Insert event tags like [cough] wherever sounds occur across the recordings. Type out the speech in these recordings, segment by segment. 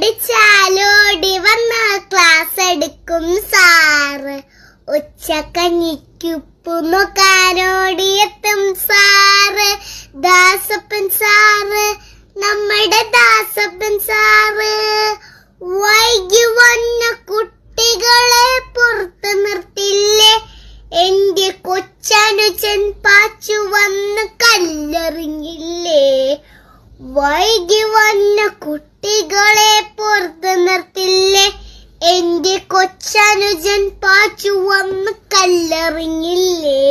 പഠിച്ചാലോടി വന്ന ക്ലാസ് എടുക്കും സാറ് ഉച്ചക്കഞ്ഞിക്കുപ്പു നോക്കാനോടിയെത്തും സാറ് ദാസപ്പൻ സാറ് നമ്മുടെ ദാസപ്പൻ സാറ് വൈകി വന്ന കുട്ടികളെ പുറത്തു നിർത്തില്ലേ? എന്റെ കൊച്ചനുജൻ പാച്ചു വന്ന് കല്ലെറിഞ്ഞില്ലേ? വൈകി വന്ന കുട്ടികളെ പുറത്ത് നിർത്തില്ലേ? എന്റെ കൊച്ചനുജൻ പാച്ചു വന്ന് കല്ലെറിഞ്ഞില്ലേ?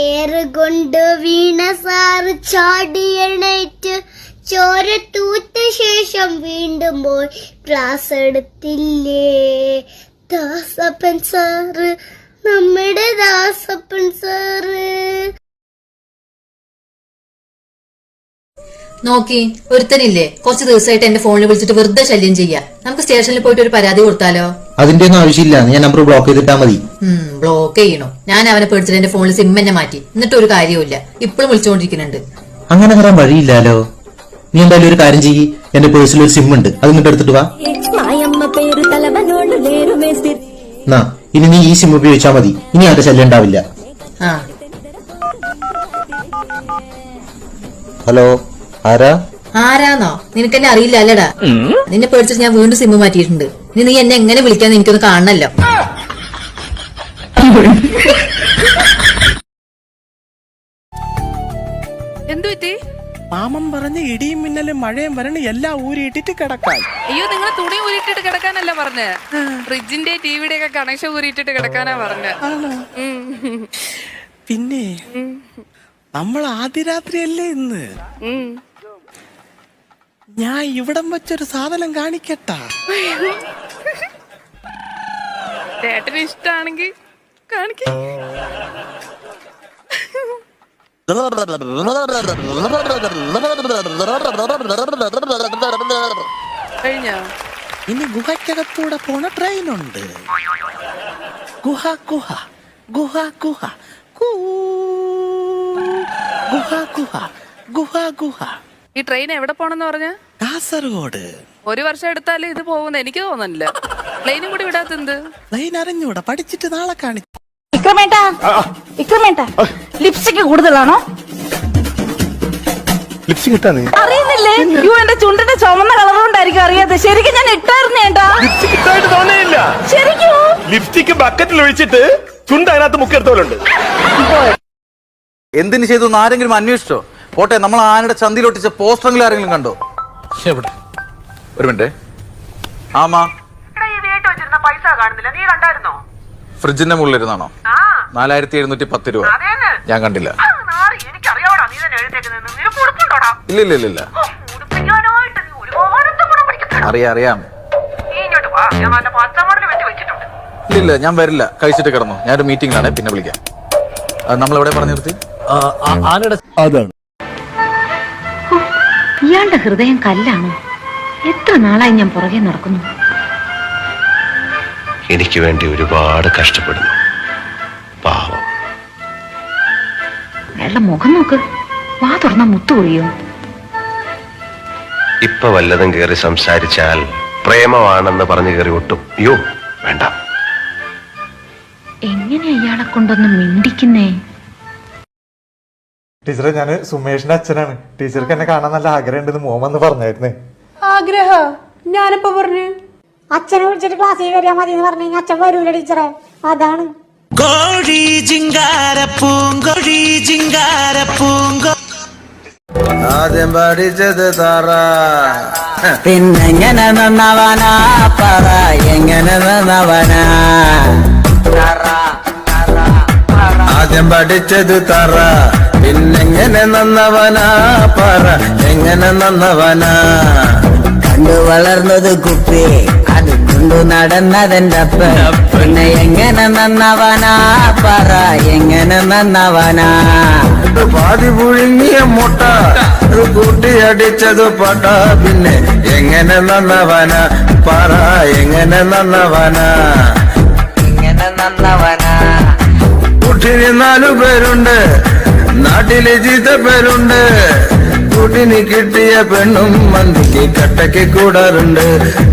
ഏറുകൊണ്ട് വീണ സാറ് ചാടിയണേറ്റ് ചോര തൂത്ത ശേഷം വീണ്ടും പോയി ക്ലാസ് എടുത്തില്ലേ? ദാസപ്പൻ സാറ് നമ്മുടെ ദാസപ്പൻ സാറ്. നോക്കി ഒരുത്തനില്ലേ? കുറച്ച് ദിവസമായിട്ട് എന്റെ ഫോണിൽ വിളിച്ചിട്ട് വെറുതെ ശല്യം ചെയ്യാ. നമുക്ക് സ്റ്റേഷനിൽ പോയിട്ട് ഒരു പരാതി കൊടുത്താലോ? അതിന്റെ ഒന്നും ആവശ്യമില്ല ഞാൻ നമ്പർ ബ്ലോക്ക് ചെയ്തിട്ടാ മതി. ബ്ലോക്ക് ചെയ്യണോ? ഞാൻ അവനെ പേടിച്ചിട്ട് എന്റെ ഫോണിൽ സിം തന്നെ മാറ്റി. എന്നിട്ട് ഒരു കാര്യമില്ല ഇപ്പോഴും വിളിച്ചുകൊണ്ടിരിക്കുന്നുണ്ട് അങ്ങനെ വരാൻ വഴിയില്ലാലോ? നീ എന്തായാലും ഒരു കാര്യം ചെയ്യ്. എന്റെ പേഴ്സിൽ ഒരു സിം ഉണ്ട്. അത് നിന്റെ എടുത്തിട്ട് വാ. എന്നാ ഇനി നീ ഈ സിം ഉപയോഗിച്ചാ മതി. ഇനി ആരുടെ ശല്യം ഉണ്ടാവില്ല. ഹലോ? ആരാ? ആരാന്നോ? നിനക്ക് എന്നെ അറിയില്ല അല്ലടാ നിന്നെ പേടിച്ചിട്ട് ഞാൻ വീണ്ടും സിം മാറ്റിയിട്ടുണ്ട്. ഇനി നീ എന്നെ എങ്ങനെ വിളിക്കാന്ന് എനിക്കൊന്ന് കാണണല്ലോ. എന്തു പറ്റി? മാമൻ പറഞ്ഞ ഇടിയും മിന്നലും മഴയും വരണ എല്ലാം ഊരിയിട്ടിട്ട് കിടക്കാൻ. അയ്യോ നിങ്ങൾ തുണി ഊരിയിട്ടിട്ട് കിടക്കാനല്ല പറഞ്ഞ്? ഫ്രിഡ്ജിന്റെ ടിവിയുടെ ഒക്കെ കണക്ഷൻ ഊരിയിട്ടിട്ട് കിടക്കാനാ പറഞ്ഞ്. പിന്നെ നമ്മൾ ആദ്യ രാത്രിയല്ലേ ഇന്ന്. ഞാൻ ഇവിടം വെച്ചൊരു സാധനം കാണിക്കട്ടാ. ചേട്ടന് ഇഷ്ടാണെങ്കിൽ കാണിക്ക. കഴിഞ്ഞോ? ഇനി ഗുഹയ്ക്കകത്തൂടെ പോണ ട്രെയിനുണ്ട്. ഗുഹ ഗുഹ ഗുഹ ഗുഹ കൂ. ഗുഹ ഗുഹ ഗുഹ ഗുഹ. ഈ ട്രെയിൻ എവിടെ പോണെന്ന് പറഞ്ഞ? കാസർഗോഡ്. ഒരു വർഷം എടുത്താലേ ഇത് പോകുന്ന എനിക്ക് തോന്നുന്നില്ല. പ്ലെയിനും കൂടി വിടാത്ത എന്ത്? ലൈൻ അറിഞ്ഞൂടാ പഠിച്ചിട്ട് നാളെ കാണി ഇക്രമേട്ട ഇക്രമേട്ട ലിപ്സ്റ്റിക് കൂടുതലാണോ? ലിപ്സ്റ്റിക് ഇട്ടാ നീ. അറിയുന്നില്ലേ? യു എന്റെ ചുണ്ടിന്റെ ചുമന്ന കളർ കൊണ്ടായിരിക്കും അറിയാതെ ശരിക്കും ഞാൻ ഇട്ടായിരുന്നു ഏട്ടാ? ലിപ്സ്റ്റിക് ഇട്ടായിട്ട് തോന്നിയില്ല. ശരിക്കും? ലിപ്സ്റ്റിക് ബക്കറ്റിൽ ഒഴിച്ചിട്ട് ചുണ്ട് അതിനകത്ത് മുക്കെടുത്തോലുണ്ട് എന്തിനു ചെയ്തു ആരെങ്കിലും അന്വേഷിച്ചോ? പോട്ടെ നമ്മൾ ആനയുടെ ചന്തിയിൽ ഒട്ടിച്ച പോസ്റ്ററെങ്കിലും ആരെങ്കിലും കണ്ടോ? എവിടെ? ഒരു മിനിറ്റ്. ആമാ. ഫ്രിഡ്ജിന്റെ മുകളിലിരുന്നാണോ? നാലായിരത്തി എഴുന്നൂറ്റി പത്ത് രൂപ. ഞാൻ കണ്ടില്ല. ഇല്ല ഇല്ല ഇല്ല ഇല്ല അറിയാം അറിയാം. ഇല്ല ഇല്ല ഞാൻ വരില്ല. കഴിച്ചിട്ട് കിടന്നു. ഞാനൊരു മീറ്റിംഗിലാണ് പിന്നെ വിളിക്കാം. നമ്മൾ എവിടെ പറഞ്ഞു നിർത്തി? അതാണ്. ഇയാളുടെ ഹൃദയം കല്ലാണോ. എത്ര നാളായി ഞാൻ പുറകെ നടക്കുന്നു? എനിക്ക് വേണ്ടി ഒരുപാട് കഷ്ടപ്പെടുന്നു. പാവം. അയാളുടെ മുഖം നോക്ക്. വാ തുറന്ന മുത്തു കൊഴിയോ. ഇപ്പൊ വല്ലതും കയറി സംസാരിച്ചാൽ പ്രേമമാണെന്ന് പറഞ്ഞു കയറി ഒട്ടും. അയ്യോ വേണ്ട. എങ്ങനെ ഇയാളെ കൊണ്ടൊന്ന് മിണ്ടിക്കുന്നേ? ടീച്ചറെ ഞാൻ സുമേഷിന്റെ അച്ഛനാണ്. ടീച്ചർക്ക് എന്നെ കാണാൻ നല്ല ആഗ്രഹം ഉണ്ടെന്ന് മോമെന്ന് പറഞ്ഞായിരുന്നേ. ആഗ്രഹ? ഞാനിപ്പോ പറഞ്ഞു? അച്ഛനെ വിളിച്ചിട്ട് ക്ലാസ്സിൽ വരാൻ മതി എന്ന് പറഞ്ഞു അച്ഛൻ വരൂല ടീച്ചറെ. അതാണ്. കോഴി ജിങ്കാര പൂങ്കൊഴി ജിങ്കാര പൂങ്കോ ആദ്യം പഠിച്ചത് തറ. പിന്നെങ്ങനെ നന്നവനാ? പറ എങ്ങനെ നന്നവനാ? ആദ്യം പഠിച്ചത് തറ. പിന്നെങ്ങനെ നന്നവനാ? പറ എങ്ങനെ നന്നവനാ? കണ്ടു വളർന്നത് കുപ്പി അത് കൊണ്ടു നടന്നതെന്റെ പിന്നെ എങ്ങനെ നന്നവനാ? പറ എങ്ങനെ നന്നവനാ? പാതി പുഴുങ്ങിയ മുട്ട കൂട്ടി കൂട്ടിയടിച്ചത് പട്ട. പിന്നെ എങ്ങനെ നന്നവനാ? പറ എങ്ങനെ നന്നവനാ? എങ്ങനെ നന്നവനാ? കൂട്ടിന് നാലു പേരുണ്ട്. നാട്ടിൽ ചീത്ത പേരുണ്ട് കൂട്ടിന് കിട്ടിയ പെണ്ണും മന്തിക്ക് കട്ടക്ക് കൂടാറുണ്ട്.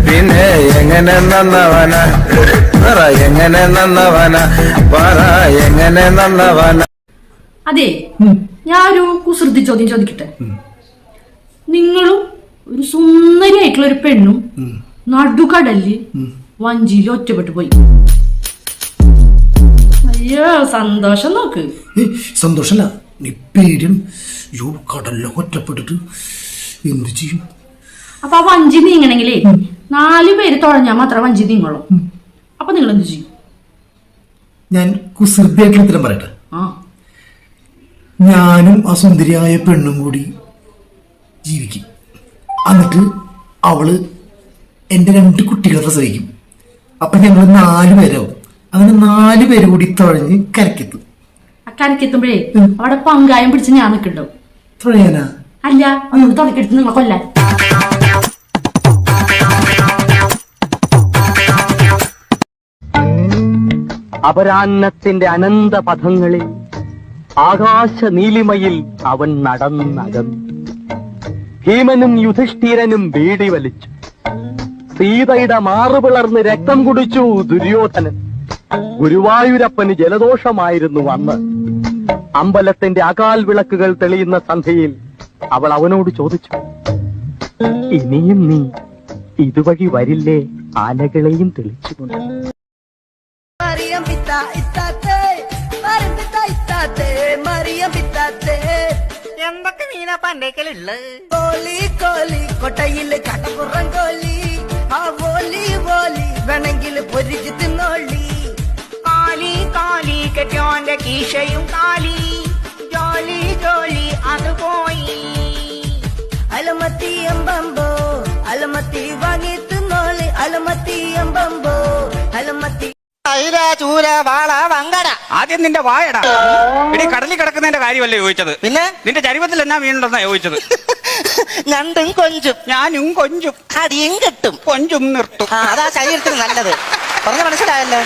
പിന്നെ എങ്ങനെ നന്നവന? പറ എങ്ങനെ നന്നവന? പറ എങ്ങനെ നന്നവന? അതെ ഞാനൊരു കുസൃതി ചോദ്യം ചോദിക്കട്ടെ? നിങ്ങളും ഒരു സുന്ദരിയായിട്ടുള്ള ഒരു പെണ്ണും നടുകടലിൽ വഞ്ചിയിൽ ഒറ്റപ്പെട്ടു പോയി. അയ്യോ സന്തോഷം നോക്ക്. സന്തോഷല്ല. നീ പേടിയും യോ കടലിലോ ഒറ്റപ്പെട്ടിട്ട് എന്ത് ചെയ്യും? അപ്പൊ ആ വഞ്ചി നീങ്ങണെങ്കിലേ നാല് പേര് തുഴഞ്ഞാൽ മാത്രം വഞ്ചി നീങ്ങുള്ളൂ. അപ്പൊ നിങ്ങൾ എന്ത് ചെയ്യും? ഞാൻ കുസൃതിയായിട്ടുള്ള ഉത്തരം പറയട്ടെ? ആ. ഞാനും ആ സുന്ദരിയായ പെണ്ണും കൂടി ജീവിക്കും. എന്നിട്ട് അവൾ എന്റെ രണ്ട് കുട്ടികളെ പ്രസവിക്കും. അപ്പൊ ഞങ്ങൾ നാല് പേരാവും. അങ്ങനെ നാല് പേര് കൂടി തുഴഞ്ഞ് കരക്കെത്തും അക്കാലക്കെത്തുമ്പോഴേ അവിടെ പങ്കായം പിടിച്ച് ഞാൻ നിൽക്കണ്ടാവും തുഴയാനാ അല്ല അങ്ങോട്ട് തുടക്കെടുത്ത് നിങ്ങളെ കൊല്ലാൻ. അപരാന്നത്തിന്റെ അനന്ത പഥങ്ങളിൽ ആകാശ നീലിമയിൽ അവൻ നടന്നകന്നു. ഭീമനും യുധിഷ്ഠിരനും വീടി വലിച്ചു. സീതയുടെ മാറുപിളർന്ന് രക്തം കുടിച്ചു ദുര്യോധനൻ. ഗുരുവായൂരപ്പന് ജലദോഷമായിരുന്നു അന്ന്. അമ്പലത്തിന്റെ അകാൽ വിളക്കുകൾ തെളിയുന്ന സന്ധ്യയിൽ അവൾ അവനോട് ചോദിച്ചു ഇനിയും നീ ഇതുവഴി വരില്ലേ? ആനകളെയും തെളിച്ചുകൊണ്ട്. മറിയം പിത്ത ഇത്താത്തേ മറിയം പിത്ത ഇത്താത്തേ മറിയം പിത്താത്തേ. എന്തൊക്കെ മീനാ പണ്ടേക്കലുള്ളത്? കോലി കോലി കൊട്ടയിൽ കടപ്പുറം കീശയും കാലി ജോലി ജോലി അത് പോയി. അലമത്തി എമ്പമ്പോ അലമത്തി വാങ്ങി തിന്നോളി അലമത്തി എമ്പമ്പോ അലമത്തി ചൂര വാള വങ്കട. ആദ്യം നിന്റെ വായട. ഇനി കടലിൽ കിടക്കുന്നതിന്റെ കാര്യമല്ലേ ചോദിച്ചത്? പിന്നെ? നിന്റെ ചരിവത്തിൽ എന്നാ വീണ്ടെന്നാ ചോദിച്ചത്? [laughs] ഞണ്ടും കൊഞ്ചും. ഞാനും കൊഞ്ചും. അടിയും കിട്ടും. കൊഞ്ചും നിർത്തും. അതാ ശരീരത്തിന് നല്ലത്. പറഞ്ഞ മനസ്സിലായല്ലോ.